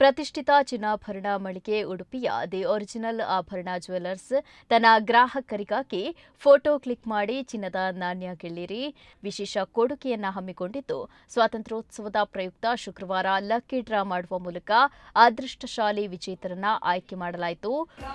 ಪ್ರತಿಷ್ಠಿತ ಚಿನ್ನಾಭರಣ ಮಳಿಗೆ ಉಡುಪಿಯ ದಿ ಒರಿಜಿನಲ್ ಆಭರಣ ಜ್ಯುವೆಲ್ಲರ್ಸ್ ತನ್ನ ಗ್ರಾಹಕರಿಗಾಗಿ ಫೋಟೋ ಕ್ಲಿಕ್ ಮಾಡಿ ಚಿನ್ನದ ನಾಣ್ಯ ಗೆಲ್ಲಿರಿ. ವಿಶೇಷ ಕೊಡುಗೆಯನ್ನ ಹಮ್ಮಿಕೊಂಡಿದ್ದು, ಸ್ವಾತಂತ್ರ್ಯೋತ್ಸವದ ಪ್ರಯುಕ್ತ ಶುಕ್ರವಾರ ಲಕ್ಕಿ ಡ್ರಾ ಮಾಡುವ ಮೂಲಕ ಅದೃಷ್ಟಶಾಲಿ ವಿಜೇತರನ್ನ ಆಯ್ಕೆ ಮಾಡಲಾಯಿತು.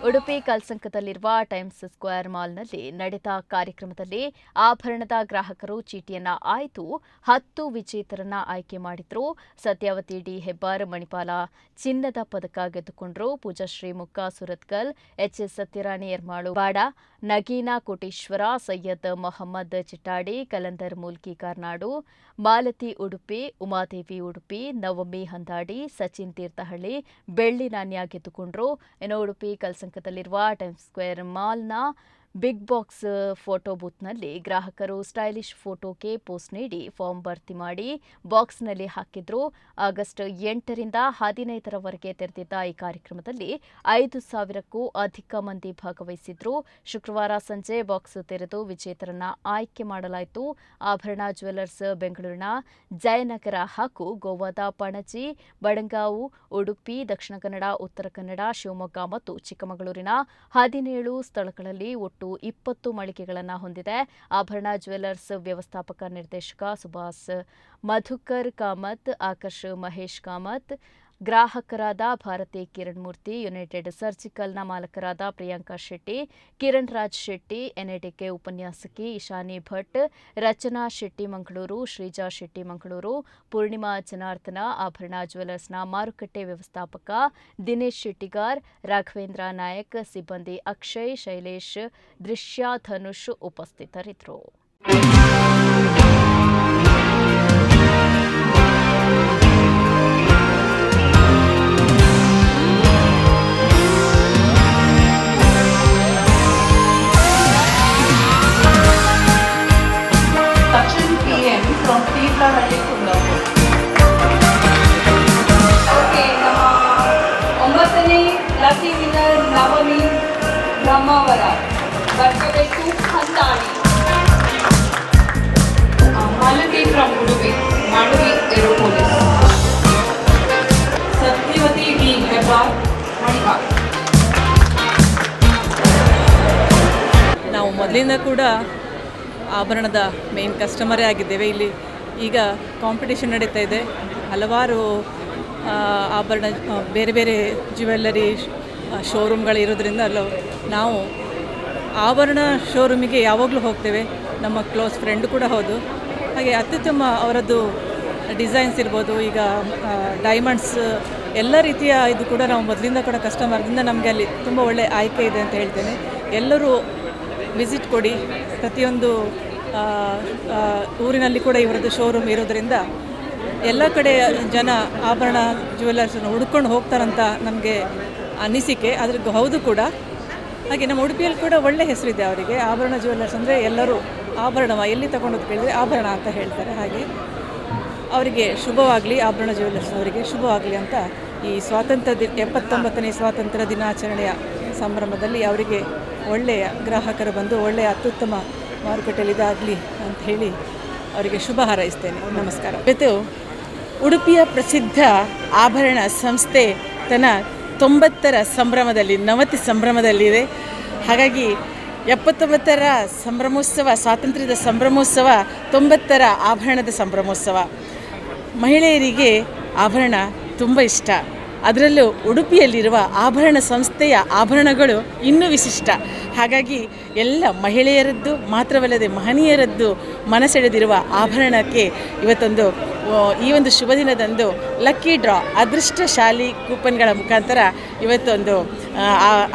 ಉಡುಪಿ ಕಲ್ಸಂಕದಲ್ಲಿರುವ ಟೈಮ್ಸ್ ಸ್ಕ್ವೇರ್ ಮಾಲ್ನಲ್ಲಿ ನಡೆದ ಕಾರ್ಯಕ್ರಮದಲ್ಲಿ ಆಭರಣದ ಗ್ರಾಹಕರು ಚೀಟಿಯನ್ನ ಆಯ್ತು, ಹತ್ತು ವಿಜೇತರನ್ನ ಆಯ್ಕೆ ಮಾಡಿದ್ರು. ಸತ್ಯಾವತಿ ಡಿ ಹೆಬ್ಬಾರ್, ಮಣಿಪಾಲ. ಚಿನ್ನದ ಪದಕ ಗೆದ್ದುಕೊಂಡರು ಪೂಜಾಶ್ರೀ ಶ್ರೀಮುಖ ಸುರತ್ಕಲ್, ಎಚ್ಎಸ್ ಸತ್ಯರಾಣಿ ಎರ್ಮಾಳು ಬಾಡ, ನಗೀನಾ ಕೋಟೇಶ್ವರ, ಸೈಯದ್ ಮೊಹಮ್ಮದ್ ಚಿಟ್ಟಾಡಿ, ಕಲಂದರ್ ಮೂಲ್ಕಿ ಕಾರ್ನಾಡು, ಮಾಲತಿ ಉಡುಪಿ, ಉಮಾದೇವಿ ಉಡುಪಿ, ನವಮಿ ಹಂದಾಡಿ, ಸಚಿನ್ ತೀರ್ಥಹಳ್ಳಿ, ಬೆಳ್ಳಿ ನಾಣ್ಯ ಗೆದ್ದುಕೊಂಡರು. ಇನ್ನು ಉಡುಪಿ ಕಲ್ಸಂಕದಲ್ಲಿರುವ ಟೈಮ್ಸ್ ಸ್ಕ್ವೇರ್ ಮಾಲ್ನ ಬಿಗ್ ಬಾಕ್ಸ್ ಫೋಟೋ ಬೂತ್ನಲ್ಲಿ ಗ್ರಾಹಕರು ಸ್ಟೈಲಿಶ್ ಫೋಟೋಗೆ ಪೋಸ್ಟ್ ನೀಡಿ ಫಾರ್ಮ್ ಭರ್ತಿ ಮಾಡಿ ಬಾಕ್ಸ್ನಲ್ಲಿ ಹಾಕಿದ್ರು. ಆಗಸ್ಟ್ ಎಂಟರಿಂದ ಹದಿನೈದರವರೆಗೆ ತೆರೆದಿದ್ದ ಈ ಕಾರ್ಯಕ್ರಮದಲ್ಲಿ ಐದು ಸಾವಿರಕ್ಕೂ ಅಧಿಕ ಮಂದಿ ಭಾಗವಹಿಸಿದ್ರು. ಶುಕ್ರವಾರ ಸಂಜೆ ಬಾಕ್ಸ್ ತೆರೆದು ವಿಜೇತರನ್ನ ಆಯ್ಕೆ ಮಾಡಲಾಯಿತು. ಆಭರಣ ಜ್ಯುವೆಲ್ಲರ್ಸ್ ಬೆಂಗಳೂರಿನ ಜಯನಗರ ಹಾಗೂ ಗೋವಾದ ಪಣಜಿ, ಬಡಂಗಾವು, ಉಡುಪಿ, ದಕ್ಷಿಣ ಕನ್ನಡ, ಉತ್ತರ ಕನ್ನಡ, ಶಿವಮೊಗ್ಗ ಮತ್ತು ಚಿಕ್ಕಮಗಳೂರಿನ ಹದಿನೇಳು ಸ್ಥಳಗಳಲ್ಲಿ ಒಟ್ಟು ಇಪ್ಪತ್ತು ಮಳಿಗೆಗಳನ್ನು ಹೊಂದಿದೆ. ಆಭರಣ ಜ್ಯುವೆಲ್ಲರ್ಸ್ ವ್ಯವಸ್ಥಾಪಕ ನಿರ್ದೇಶಕ ಸುಭಾಸ್ ಮಧುಕರ್ ಕಾಮತ್ ಆಕರ್ಷ್ ಮಹೇಶ್ ಕಾಮತ್ ಗ್ರಾಹಕರಾದ ಭಾರತಿ ಕಿರಣ್ ಮೂರ್ತಿ ಯುನೈಟೆಡ್ ಸರ್ಜಿಕಲ್ನ ಮಾಲಕರಾದ ಪ್ರಿಯಾಂಕಾ ಶೆಟ್ಟಿ, ಕಿರಣ್ ರಾಜ್ ಶೆಟ್ಟಿ ಎನ್ಐಟಿಕೆ ಉಪನ್ಯಾಸಕಿ ಇಶಾನಿ ಭಟ್, ರಚನಾ ಶೆಟ್ಟಿ ಮಂಗಳೂರು, ಶ್ರೀಜಾ ಶೆಟ್ಟಿ ಮಂಗಳೂರು, ಪೂರ್ಣಿಮಾ ಜನಾರ್ದನ, ಆಭರಣ ಜ್ಯುವೆಲ್ಲರ್ಸ್ನ ಮಾರುಕಟ್ಟೆ ವ್ಯವಸ್ಥಾಪಕ, ದಿನೇಶ್ ಶೆಟ್ಟಿಗಾರ್, ರಾಘವೇಂದ್ರ ನಾಯಕ್, ಸಿಬ್ಬಂದಿ ಅಕ್ಷಯ್, ಶೈಲೇಶ್, ದೃಶ್ಯ ಧನುಷ್ ಉಪಸ್ಥಿತರಿದ್ದರು. ಮೊದಲಿಂದ ಕೂಡ ಆಭರಣದ ಮೇನ್ ಕಸ್ಟಮರೇ ಆಗಿದ್ದೇವೆ. ಇಲ್ಲಿ ಈಗ ಕಾಂಪಿಟೇಷನ್ ನಡೀತಾ ಇದೆ. ಹಲವಾರು ಆಭರಣ ಬೇರೆ ಬೇರೆ ಜ್ಯುವೆಲ್ಲರಿ ಶೋರೂಮ್ಗಳು ಇರೋದ್ರಿಂದ ಅಲ್ಲೋ ನಾವು ಆಭರಣ ಶೋರೂಮಿಗೆ ಯಾವಾಗಲೂ ಹೋಗ್ತೇವೆ. ನಮ್ಮ ಕ್ಲೋಸ್ ಫ್ರೆಂಡ್ ಕೂಡ ಹೌದು. ಹಾಗೆ ಅತ್ಯುತ್ತಮ ಅವರದ್ದು ಡಿಸೈನ್ಸ್ ಇರ್ಬೋದು. ಈಗ ಡೈಮಂಡ್ಸ್ ಎಲ್ಲ ರೀತಿಯ ಇದು ಕೂಡ ನಾವು ಮೊದಲಿಂದ ಕೂಡ ಕಸ್ಟಮರ್ದಿಂದ ನಮಗೆ ಅಲ್ಲಿ ತುಂಬ ಒಳ್ಳೆಯ ಆಯ್ಕೆ ಇದೆ ಅಂತ ಹೇಳ್ತೇನೆ. ಎಲ್ಲರೂ ವಿಸಿಟ್ ಕೊಡಿ. ಪ್ರತಿಯೊಂದು ಊರಿನಲ್ಲಿ ಕೂಡ ಇವರದ್ದು ಶೋರೂಮ್ ಇರೋದರಿಂದ ಎಲ್ಲ ಕಡೆ ಜನ ಆಭರಣ ಜ್ಯುವೆಲ್ಲರ್ಸನ್ನು ಹುಡ್ಕೊಂಡು ಹೋಗ್ತಾರಂತ ನಮಗೆ ಅನಿಸಿಕೆ. ಅದ್ರ ಹೌದು ಕೂಡ. ಹಾಗೆ ನಮ್ಮ ಉಡುಪಿಯಲ್ಲಿ ಕೂಡ ಒಳ್ಳೆ ಹೆಸರಿದೆ ಅವರಿಗೆ. ಆಭರಣ ಜ್ಯುವೆಲ್ಲರ್ಸ್ ಅಂದರೆ ಎಲ್ಲರೂ ಆಭರಣವ, ಎಲ್ಲಿ ತಗೊಂಡೋದು ಕೇಳಿದರೆ ಆಭರಣ ಅಂತ ಹೇಳ್ತಾರೆ. ಹಾಗೆ ಅವರಿಗೆ ಶುಭವಾಗಲಿ, ಆಭರಣ ಜ್ಯುವೆಲ್ಲರ್ಸ್ ಅವರಿಗೆ ಶುಭವಾಗಲಿ ಅಂತ ಈ ಸ್ವಾತಂತ್ರ್ಯ ದಿ, ಎಪ್ಪತ್ತೊಂಬತ್ತನೇ ಸ್ವಾತಂತ್ರ್ಯ ದಿನಾಚರಣೆಯ ಸಂಭ್ರಮದಲ್ಲಿ ಅವರಿಗೆ ಒಳ್ಳೆಯ ಗ್ರಾಹಕರು ಬಂದು ಒಳ್ಳೆಯ ಅತ್ಯುತ್ತಮ ಮಾರುಕಟ್ಟೆಯಲ್ಲಿ ಇದಾಗಲಿ ಅಂತ ಹೇಳಿ ಅವರಿಗೆ ಶುಭ ಹಾರೈಸ್ತೇನೆ. ನಮಸ್ಕಾರ. ಇವತ್ತು ಉಡುಪಿಯ ಪ್ರಸಿದ್ಧ ಆಭರಣ ಸಂಸ್ಥೆ ತನ್ನ ತೊಂಬತ್ತರ ಸಂಭ್ರಮದಲ್ಲಿ, ನವತಿ ಸಂಭ್ರಮದಲ್ಲಿದೆ. ಹಾಗಾಗಿ ಎಪ್ಪತ್ತೊಂಬತ್ತರ ಸಂಭ್ರಮೋತ್ಸವ, ಸ್ವಾತಂತ್ರ್ಯದ ಸಂಭ್ರಮೋತ್ಸವ, ತೊಂಬತ್ತರ ಆಭರಣದ ಸಂಭ್ರಮೋತ್ಸವ. ಮಹಿಳೆಯರಿಗೆ ಆಭರಣ ತುಂಬ ಇಷ್ಟ. ಅದರಲ್ಲೂ ಉಡುಪಿಯಲ್ಲಿರುವ ಆಭರಣ ಸಂಸ್ಥೆಯ ಆಭರಣಗಳು ಇನ್ನೂ ವಿಶಿಷ್ಟ. ಹಾಗಾಗಿ ಎಲ್ಲ ಮಹಿಳೆಯರದ್ದು ಮಾತ್ರವಲ್ಲದೆ ಮಹನೀಯರದ್ದು ಮನಸೆಳೆದಿರುವ ಆಭರಣಕ್ಕೆ ಇವತ್ತೊಂದು ಈ ಒಂದು ಶುಭ ದಿನದಂದು ಲಕ್ಕಿ ಡ್ರಾ ಅದೃಷ್ಟಶಾಲಿ ಕೂಪನ್ಗಳ ಮುಖಾಂತರ ಇವತ್ತೊಂದು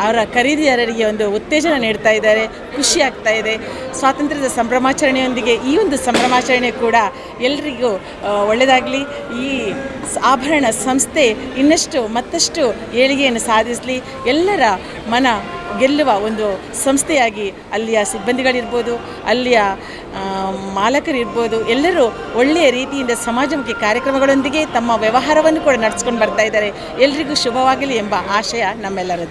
ಅವರ ಖರೀದಿದಾರರಿಗೆ ಒಂದು ಉತ್ತೇಜನ ನೀಡ್ತಾ ಇದ್ದಾರೆ, ಖುಷಿ ಆಗ್ತಾ ಇದೆ. ಸ್ವಾತಂತ್ರ್ಯದ ಸಂಭ್ರಮಾಚರಣೆಯೊಂದಿಗೆ ಈ ಒಂದು ಸಂಭ್ರಮಾಚರಣೆ ಕೂಡ ಎಲ್ರಿಗೂ ಒಳ್ಳೆಯದಾಗಲಿ ಈ ಆಭರಣ ಸಂಸ್ಥೆ ಇನ್ನಷ್ಟು ಮತ್ತಷ್ಟು ಏಳಿಗೆಯನ್ನು ಸಾಧಿಸಲಿ. ಎಲ್ಲರ ಮನ ಗೆಲ್ಲುವ ಒಂದು ಸಂಸ್ಥೆಯಾಗಿ ಅಲ್ಲಿಯ ಸಿಬ್ಬಂದಿಗಳಿರ್ಬೋದು, ಅಲ್ಲಿಯ ಮಾಲಕರಿರ್ಬೋದು, ಎಲ್ಲರೂ ಒಳ್ಳೆಯ ರೀತಿಯಿಂದ ಸಮಾಜಮುಖಿ ಕಾರ್ಯಕ್ರಮಗಳೊಂದಿಗೆ ತಮ್ಮ ವ್ಯವಹಾರವನ್ನು ಕೂಡ ನಡೆಸ್ಕೊಂಡು ಬರ್ತಾ ಇದ್ದಾರೆ. ಎಲ್ರಿಗೂ ಶುಭವಾಗಲಿ ಎಂಬ ಆಶಯ ನಮ್ಮೆಲ್ಲರದು